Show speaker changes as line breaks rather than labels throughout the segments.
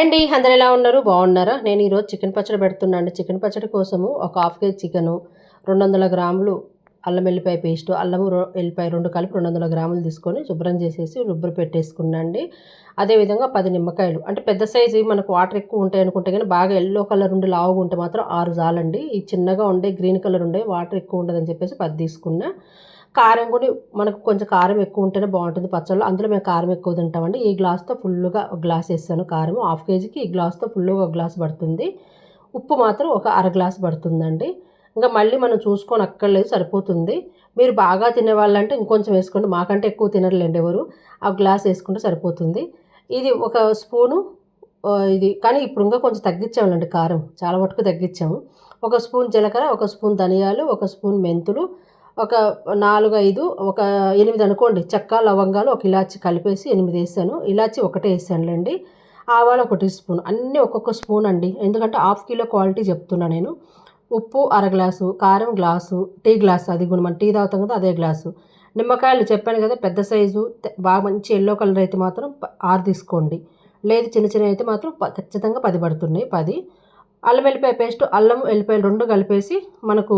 అండి అందరు ఎలా ఉన్నారు? బాగున్నారా? నేను ఈరోజు చికెన్ పచ్చడి పెడుతున్నాను. చికెన్ పచ్చడి కోసము ఒక హాఫ్ కేజీ చికెను రెండు వందల గ్రాములు అల్లం వెల్లిపాయ పేస్ట్ అల్లం రొ- వెల్లిపాయ రెండు కలిపి రెండు వందల గ్రాములు తీసుకొని శుభ్రం చేసేసి రుబ్బరి పెట్టేసుకున్నాండి అదేవిధంగా పది నిమ్మకాయలు. అంటే పెద్ద సైజు మనకు వాటర్ ఎక్కువ ఉంటాయి అనుకుంటే కానీ బాగా ఎల్లో కలర్ ఉండి లావుగా ఉంటే మాత్రం ఆరు చాలండి. ఈ చిన్నగా ఉండే గ్రీన్ కలర్ ఉండే వాటర్ ఎక్కువ ఉండదని చెప్పేసి పది తీసుకున్నా. కారం కూడా మనకు కొంచెం కారం ఎక్కువ ఉంటేనే బాగుంటుంది పచ్చళ్ళు. అందులో మేము కారం ఎక్కువ తింటామండి. ఈ గ్లాస్తో ఫుల్గా ఒక గ్లాస్ వేస్తాను కారం. హాఫ్ కేజీకి ఈ గ్లాస్తో ఫుల్గా ఒక గ్లాస్ పడుతుంది. ఉప్పు మాత్రం ఒక అర గ్లాస్ పడుతుందండి. ఇంకా మళ్ళీ మనం చూసుకొని అక్కర్లేదు సరిపోతుంది. మీరు బాగా తినేవాళ్ళంటే ఇంకొంచెం వేసుకోండి. మాకంటే ఎక్కువ తినరులేండి ఎవరు. ఆ గ్లాస్ వేసుకుంటే సరిపోతుంది. ఇది ఒక స్పూను ఇది కానీ ఇప్పుడు ఇంకా కొంచెం తగ్గించామండి కారం. చాలా మటుకు తగ్గించాము. ఒక స్పూన్ జీలకర్ర ఒక స్పూన్ ధనియాలు ఒక స్పూన్ మెంతులు ఒక నాలుగు ఐదు ఒక ఎనిమిది అనుకోండి. చెక్క లవంగాలు ఒక ఇలాచి కలిపేసి ఎనిమిది వేసాను. ఇలాచి ఒకటే వేసానులేండి. ఆవాలు ఒకటి స్పూన్. అన్నీ ఒక్కొక్క స్పూన్ అండి. ఎందుకంటే హాఫ్ కిలో క్వాలిటీ చెప్తున్నా నేను. ఉప్పు అర గ్లాసు కారం గ్లాసు టీ గ్లాసు. అది కూడా మనం టీ తాగుతాం కదా అదే గ్లాసు. నిమ్మకాయలు చెప్పాను కదా పెద్ద సైజు బాగా మంచి ఎల్లో కలర్ అయితే మాత్రం ఆరు తీసుకోండి. లేదు చిన్న చిన్న అయితే మాత్రం ఖచ్చితంగా పది పడుతున్నాయి పది. అల్లం వెల్లిపాయ పేస్ట్ అల్లం వెల్లిపాయలు రెండు కలిపేసి మనకు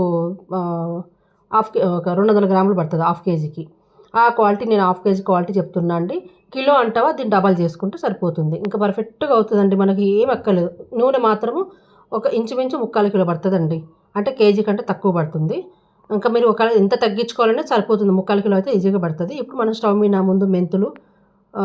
హాఫ్ కే- ఒక రెండు వందల గ్రాములు పడుతుంది హాఫ్ కేజీకి. ఆ క్వాలిటీ నేను హాఫ్ కేజీ క్వాలిటీ చెప్తున్నా అండి. కిలో అంటావా? దీన్ని డబల్ చేసుకుంటే సరిపోతుంది. ఇంకా పర్ఫెక్ట్గా అవుతుందండి. మనకి ఏం అక్కర్లేదు. నూనె మాత్రము ఒక ఇంచుమించు ముక్కాలు కిలో పడుతుందండి. అంటే కేజీ కంటే తక్కువ పడుతుంది. ఇంకా మీరు ఒకవేళ ఎంత తగ్గించుకోవాలంటే సరిపోతుంది. ముక్కాలు కిలో అయితే ఈజీగా పడుతుంది. ఇప్పుడు మనం స్టవ్ మీద ముందు మెంతులు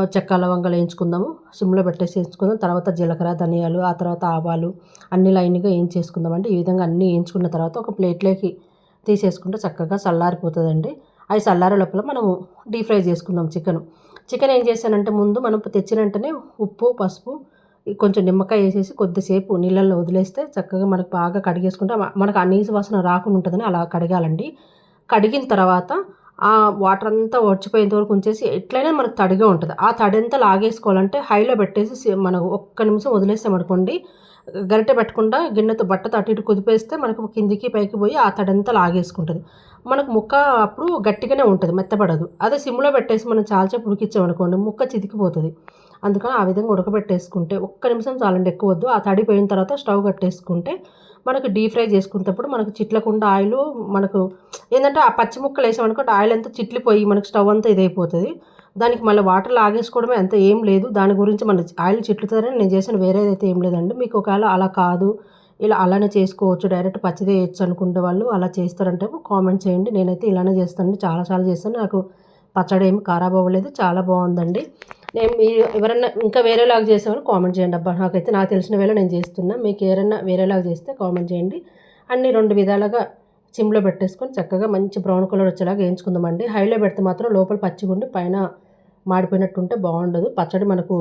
చెక్క లవంగాలు వేయించుకుందాము. సిమ్లో పెట్టేసి వేయించుకుందాం. తర్వాత జీలకర్ర ధనియాలు ఆ తర్వాత ఆవాలు అన్ని లైన్గా వేయించేసుకుందాం అంటే ఈ విధంగా అన్నీ వేయించుకున్న తర్వాత ఒక ప్లేట్లోకి తీసేసుకుంటే చక్కగా చల్లారిపోతుందండి. అవి చల్లారే లోపల మనము డీప్ ఫ్రై చేసుకుందాం చికెన్. చికెన్ ఏం చేశానంటే ముందు మనం తెచ్చిన వెంటనే ఉప్పు పసుపు కొంచెం నిమ్మకాయ వేసేసి కొద్దిసేపు నీళ్ళల్లో వదిలేస్తే చక్కగా మనకు బాగా కడిగేసుకుంటే మనకు ఆ నీసు వాసన రాకుండా ఉంటుందని అలా కడగాలండి. కడిగిన తర్వాత ఆ వాటర్ అంతా ఒడిచిపోయేంత వరకు ఉంచేసి ఎట్లయినా మనకు తడిగా ఉంటుంది. ఆ తడి అంతా లాగేసుకోవాలంటే హైలో పెట్టేసి మనం మనకు ఒక్క నిమిషం వదిలేస్తాం అనుకోండి గరిటె పెట్టకుండా గిన్నెతో బట్టతో అటు ఇటు కుదిపేస్తే మనకు కిందికి పైకి పోయి ఆ తడంతా లాగేసుకుంటుంది. మనకు ముక్క అప్పుడు గట్టిగానే ఉంటుంది మెత్తబడదు. అదే సిమ్లో పెట్టేసి మనం చాలాసేపు ఉడికిచ్చామనుకోండి ముక్క చితికిపోతుంది. అందుకని ఆ విధంగా ఉడకబెట్టేసుకుంటే ఒక్క నిమిషం చాలండి ఎక్కువ వద్దు. ఆ తడి పోయిన తర్వాత స్టవ్ కట్టేసుకుంటే మనకు డీప్ ఫ్రై చేసుకునేటప్పుడు మనకు చిట్లకుండా ఆయిల్ మనకు ఏంటంటే ఆ పచ్చి ముక్కలు వేసామనుకోండి ఆయిల్ అంతా చిట్లిపోయి మనకు స్టవ్ అంతా ఇదైపోతుంది. దానికి మళ్ళీ వాటర్ లాగేసుకోవడమే అంత ఏం లేదు. దాని గురించి మన ఆయిల్ చిట్లుతుందని నేను చేసిన వేరేదైతే ఏం లేదండి. మీకు ఒకవేళ అలా కాదు ఇలా అలానే చేసుకోవచ్చు డైరెక్ట్ పచ్చిదే వేయచ్చు అనుకునే వాళ్ళు అలా చేస్తారంటే కామెంట్ చేయండి. నేనైతే ఇలానే చేస్తాను చాలాసార్లు చేస్తాను. నాకు పచ్చడి ఏమి ఖరాబ్ అవ్వలేదు చాలా బాగుందండి. నేను మీరు ఎవరన్నా ఇంకా వేరేలాగా చేసేవాళ్ళు కామెంట్ చేయండి. అబ్బా నాకైతే నాకు తెలిసిన వేళ నేను చేస్తున్నా. మీకు ఎవరన్నా వేరేలాగా చేస్తే కామెంట్ చేయండి. అన్ని రెండు విధాలుగా చిమ్లో పెట్టేసుకొని చక్కగా మంచి బ్రౌన్ కలర్ వచ్చేలాగా వేయించుకుందామండి. హైలో పెడితే మాత్రం లోపల పచ్చిగుండి పైన మాడిపోయినట్టు ఉంటే బాగుండదు. పచ్చడి మనకు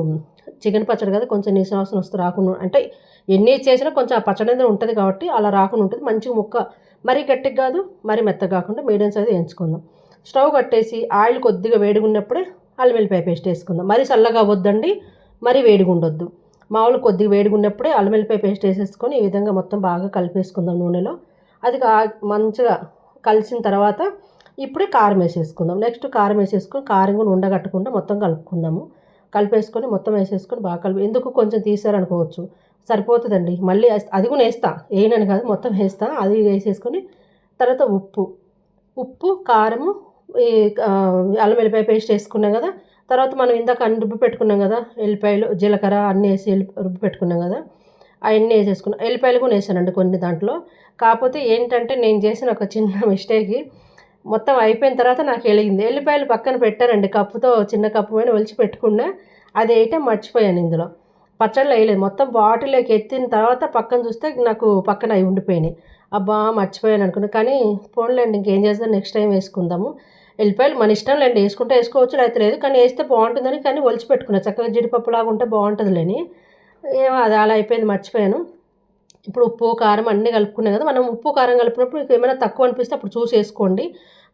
చికెన్ పచ్చడి కదా కొంచెం నీసు వాసన వస్తే రాకుండా అంటే ఎన్ని చేసినా కొంచెం ఆ పచ్చడి అనేది ఉంటుంది కాబట్టి అలా రాకుండా ఉంటుంది. మంచిగా ముక్క మరీ గట్టిగా కాదు మరీ మెత్తగా కాకుండా మీడియం సైజ్ వేయించుకుందాం. స్టవ్ కట్టేసి ఆయిల్ కొద్దిగా వేడిగా ఉన్నప్పుడే అల్లం వెల్లిపాయ పేస్ట్ వేసుకుందాం. మరీ చల్లగా అవ్వద్దండి మరీ వేడిగా ఉండొద్దు. మామూలు కొద్దిగా వేడిగా ఉన్నప్పుడే అల్లం వెల్లిపాయ పేస్ట్ వేసేసుకొని ఈ విధంగా మొత్తం బాగా కలిపేసుకుందాం నూనెలో. అది మంచిగా కలిసిన తర్వాత ఇప్పుడే కారం వేసేసుకుందాం. నెక్స్ట్ కారం వేసేసుకొని కారం కూడా ఉండగట్టకుండా మొత్తం కలుపుకుందాము. కలిపేసుకొని మొత్తం వేసేసుకొని బాగా కలిపి ఎందుకు కొంచెం తీసారనుకోవచ్చు. సరిపోతుందండి. మళ్ళీ అది కూడా వేస్తా. వేయనని కాదు మొత్తం వేస్తా. అది వేసేసుకొని తర్వాత ఉప్పు. ఉప్పు కారము ఈ అల్లం వెల్లిపాయ పేస్ట్ వేసుకున్నాం కదా. తర్వాత మనం ఇందాక అన్ని రుబ్బి పెట్టుకున్నాం కదా. ఎల్లిపాయలు జీలకర్ర అన్నీ వేసి ఎల్లి రుబ్బి పెట్టుకున్నాం కదా. అవన్నీ వేసేసుకున్నాం. ఎల్లిపాయలు కూడా వేసానండి కొన్ని దాంట్లో. కాకపోతే ఏంటంటే నేను చేసిన ఒక చిన్న మిస్టేక్ మొత్తం అయిపోయిన తర్వాత నాకు వెలిగింది. ఎల్లిపాయలు పక్కన పెట్టానండి. కప్పుతో చిన్న కప్పు పైన ఒలిచి పెట్టుకున్నా అది వేయటం మర్చిపోయాను ఇందులో. పచ్చళ్ళు వేయలేదు. మొత్తం బాటిల్లోకి ఎత్తిన తర్వాత పక్కన చూస్తే నాకు పక్కన అవి ఉండిపోయినాయి. అబ్బా మర్చిపోయాను అనుకున్నా. కానీ పోన్లేండి ఇంకేం చేద్దాం నెక్స్ట్ టైం వేసుకుందాము. వెళ్ళిపోయాలి మన ఇష్టం లేండి వేసుకుంటే వేసుకోవచ్చు లేకపోతే లేదు. కానీ వేస్తే బాగుంటుందని కానీ ఒలిచి పెట్టుకున్నా. చక్కగా జీడిపప్పు లాగా ఉంటే బాగుంటుందిలేని ఏమో అది అలా అయిపోయింది మర్చిపోయాను. ఇప్పుడు ఉప్పు కారం అన్నీ కలుపుకున్నాం కదా మనం ఉప్పు కారం కలిపినప్పుడు ఇంకా ఏమైనా తక్కువ అనిపిస్తే అప్పుడు చూసి వేసుకోండి.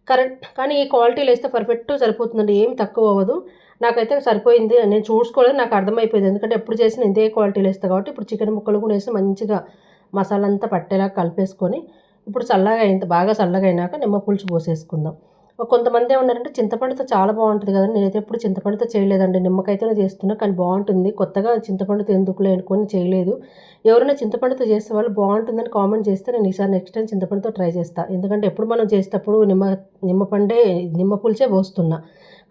కరెక్ట్. కానీ ఈ క్వాలిటీలో వేస్తే పర్ఫెక్ట్ సరిపోతుందండి ఏం తక్కువ అవ్వదు. నాకైతే సరిపోయింది నేను చూసుకోలేదు నాకు అర్థమైపోయింది. ఎందుకంటే ఎప్పుడు చేసిన ఇదే క్వాలిటీలో వేస్తాను కాబట్టి ఇప్పుడు చికెన్ ముక్కలు కూడా వేసి మంచిగా మసాలా అంతా పట్టేలా కలిపేసుకొని ఇప్పుడు చల్లగా అయింది బాగా చల్లగా అయినాక నిమ్మ పులుసు పోసేసుకుందాం. కొంతమంది ఏమన్నారంటే చింతపండుతో చాలా బాగుంటుంది కదండి నేనైతే ఎప్పుడు చింతపండుతో చేయలేదండి నిమ్మకాయతోనే చేస్తున్నా కానీ బాగుంటుంది కొత్తగా చింతపండుతో ఎందుకులే అనుకొని చేయలేదు. ఎవరైనా చింతపండుతో చేసే వాళ్ళు బాగుంటుందని కామెంట్ చేస్తే నేను ఈసారి నెక్స్ట్ టైం చింతపండుతో ట్రై చేస్తాను ఎందుకంటే ఎప్పుడు మనం చేసేటప్పుడు నిమ్మ నిమ్మపండే నిమ్మ పులిచే పోస్తున్నా.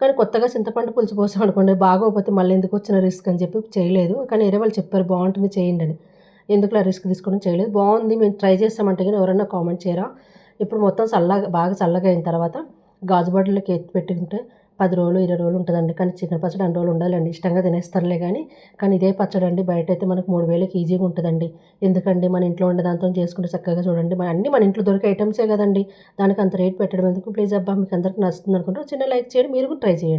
కానీ కొత్తగా చింతపండు పులుసు పోసాం అనుకోండి బాగోకపోతే మళ్ళీ ఎందుకు వచ్చిన రిస్క్ అని చెప్పి చేయలేదు. కానీ వేరే వాళ్ళు చెప్పారు బాగుంటుంది చేయండి అని. ఎందుకులా రిస్క్ తీసుకోవడం చేయలేదు. బాగుంది మేము ట్రై చేస్తామంటే కానీ ఎవరైనా కామెంట్ చేయరా? ఇప్పుడు మొత్తం చల్లగా బాగా చల్లగా అయిన తర్వాత గాజు బాటిల్లోకి ఎత్తి పెట్టుకుంటే పది రోజులు ఇరవై రోజులు ఉంటుందండి. కానీ చికెన్ పచ్చడి అన్ని రోజులు ఉండాలండి. ఇష్టంగా తినేస్తారులే కానీ కానీ ఇదే పచ్చడి అండి. బయట అయితే మనకు మూడు వేలకి ఈజీగా ఉంటుందండి. ఎందుకండి? మన ఇంట్లో ఉండే దాంతో చేసుకుంటే చక్కగా చూడండి. మన అన్ని మన ఇంట్లో దొరికే ఐటమ్సే కదండి. దానికి అంత రేట్ పెట్టడం ఎందుకు? ప్లీజ్ అబ్బా మీకు అందరికీ నచ్చుతుంది అనుకుంటే చిన్న లైక్ చేయండి. మీరు కూడా ట్రై చేయండి.